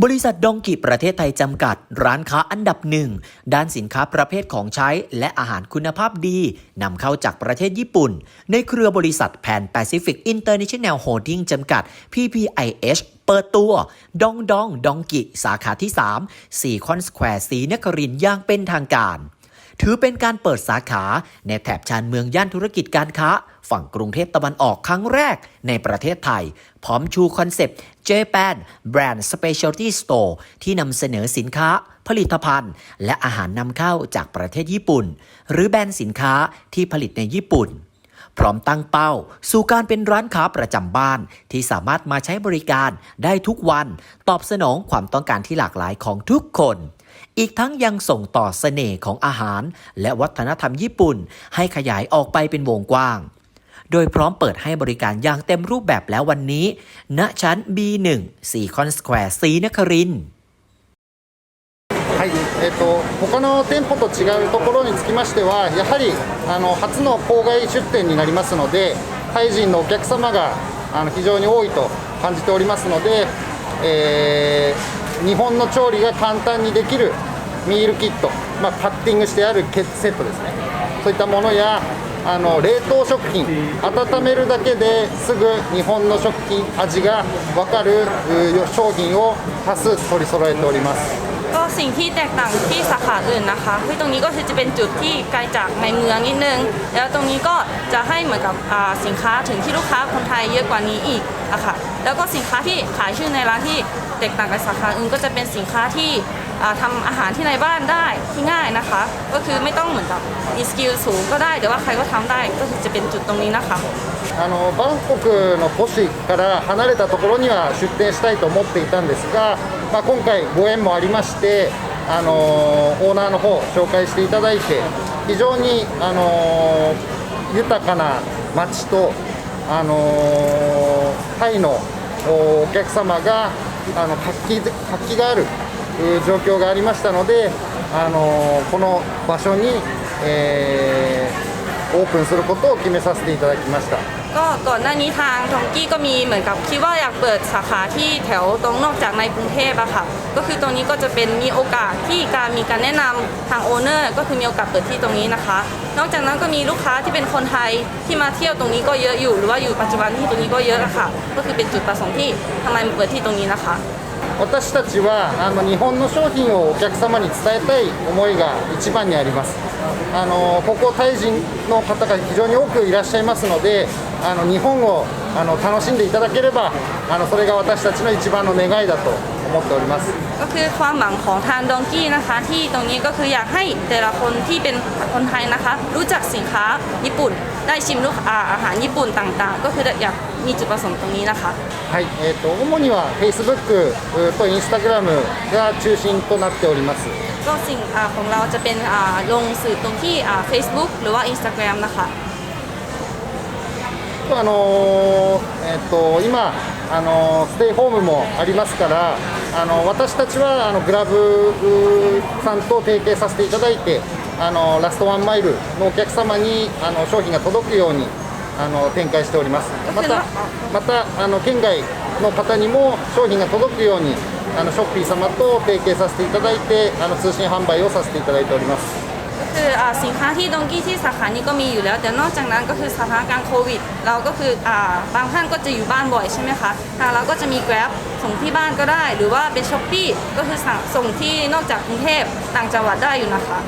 บริษัทดองกิประเทศไทยจำกัด ร้านค้าอันดับหนึ่ง ด้านสินค้าประเภทของใช้และอาหารคุณภาพดีนำเข้าจากประเทศญี่ปุ่น ในเครือบริษัทแพนแปซิฟิกอินเตอร์เนชั่นแนลโฮดดิ้งจำกัด PPIH เปิดตัวดองดองดองกิสาขาที่3สีคอนสแควร์สีนครินย่างเป็นทางการ ถือเป็นการเปิดสาขาในแถบชานเมืองย่านธุรกิจการค้า ฝั่งกรุงเทพตะวันออกครั้งแรกในประเทศไทย พร้อมชูคอนเซปต์ Japan Brand Specialty Store ที่นำเสนอสินค้าผลิตภัณฑ์ และอาหารนำเข้าจากประเทศญี่ปุ่น หรือแบรนด์สินค้าที่ผลิตในญี่ปุ่นพร้อมตั้งเป้า สู่การเป็นร้านค้าประจำบ้าน ที่สามารถมาใช้บริการได้ทุกวัน ตอบสนองความต้องการที่หลากหลายของทุกคน อีกทั้งยังส่งต่อเสน่ห์ของอาหาร และวัฒนธรรมญี่ปุ่น ให้ขยายออกไปเป็นวงกว้าง โดยพร้อมเปิดให้บริการอย่างเต็มรูปแบบแล้ววันนี้ ณ ชั้น B1 4คอนสแควร์สีนครินทร์ はい、えっ、と他の店舗と違うところにつきましては、やはりあの初の郊外出店になりますので、タイ人のお客様があの非常に多いと感じておりますので、えー 日本の調理が簡単にできるミールキット、まあ、パッティングしてあるケセットですね、そういったものやあの冷凍食品、温めるだけですぐ日本の食品、味が分かるう商品を多数取り揃えております。 ก็สิ่งที่แตกต่างที่สาขาอื่นนะคะที่ตรงนี้ก็คือจะเป็นจุดที่ไกลจากในเมืองนิดนึง แล้วตรงนี้ก็จะให้เหมือนกับอ่าสินค้าถึงที่ลูกค้าคนไทยเยอะกว่านี้อีกอะค่ะ แล้วก็สินค้าที่ขายชื่อในร้านที่ แตกต่างกับสาขาอื่นก็จะเป็นสินค้าที่อ่าทำอาหารที่ในบ้านได้ที่ง่ายนะคะ ก็คือไม่ต้องเหมือนกับมีสกิลสูงก็ได้แต่ว่าใครก็ทำได้ก็คือจะเป็นจุดตรงนี้นะคะ あのバンコクの都市から離れたところには出店したいと思っていたんですが、まあ、今回ご縁もありましてあのオーナーの方紹介していただいて非常にあの豊かな街とあのタイのお客様が あの活気活気がある状況がありましたのであのこの場所に、えーオープンすることを決めさせていただきました。 ก็ก่อนหน้านี้ทางทองกี้ก็มีเหมือนกับคิดว่าอยากเปิดสาขาที่แถวตรงนอกจากในกรุงเทพอะค่ะ ก็คือตรงนี้ก็จะเป็นมีโอกาสที่การมีการแนะนำทางโอเนอร์ก็คือมีโอกาสเปิดที่ตรงนี้นะคะ นอกจากนั้นก็มีลูกค้าที่เป็นคนไทยที่มาเที่ยวตรงนี้ก็เยอะอยู่ หรือว่าอยู่ปัจจุบันที่ตรงนี้ก็เยอะอะค่ะ ก็คือเป็นจุดประสงค์ที่ทำไมมาเปิดที่ตรงนี้นะคะ 私たちはあの日本の商品をお客様に伝えたい思いが一番にあります あのここタイ人の方が非常に多くいらっしゃいますのであの日本をあの楽しんでいただければあのそれが私たちの一番の願いだと思っております ก็คือความหวังของทางดองกี้นะคะ ที่ตรงนี้ก็คืออยากให้แต่ละคนที่เป็นคนไทยนะคะ รู้จักสินค้าญี่ปุ่น ได้ชิมลูกอาอาหารญี่ปุ่นต่างๆ ก็คืออยากมีจุดประสงค์ตรงนี้นะคะ はい、えー、と主には Facebook と Instagram が中心となっております ก็สิ่งอของเราจะเป็นลงสื่อตรงที่ Facebook หรือว่า Instagram นะคะあのえっと、今あの、ステイホームもありますから、あの私たちはあのグラブさんと提携させていただいて、あのラストワンマイルのお客様にあの商品が届くようにあの展開しております。また、またあの県外の方にも商品が届くようにあのショッピー様と提携させていただいてあの通信販売をさせていただいております ก็คืออ่าสินค้าที่ดองกี้ที่สาขานี้ก็มีอยู่แล้ว แต่นอกจากนั้นก็คือสถานการณ์โควิด เราก็คืออ่าบางท่านก็จะอยู่บ้านบ่อยใช่ไหมคะทางเราก็จะมี Grab ส่งที่บ้านก็ได้ หรือว่าเป็นช้อปปี้ก็คือสั่งส่งที่นอกจากกรุงเทพต่างจังหวัดได้อยู่นะคะ